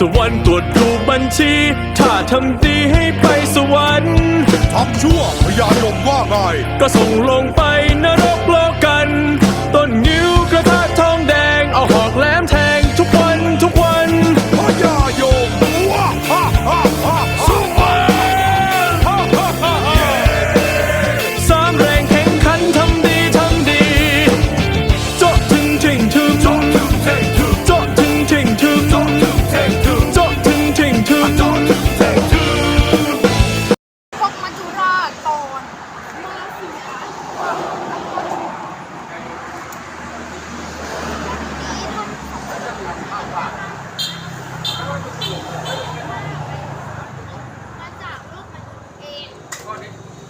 สวรรค์ตรวจดูบัญชี ถ้าทำดีให้ไปสวรรค์ทำชั่วพยายมว่าไงก็ส่งลงไปนรก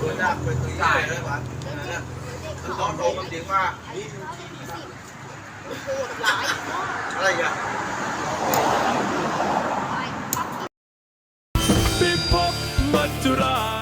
เป็นบุคคลนะเป็นตัวใหญ่เลยวันนั้นคือตอนโตมันเด็กว่านี่คือที่ดีมาอะไรอย่างร้ยปั๊บมัจจุรา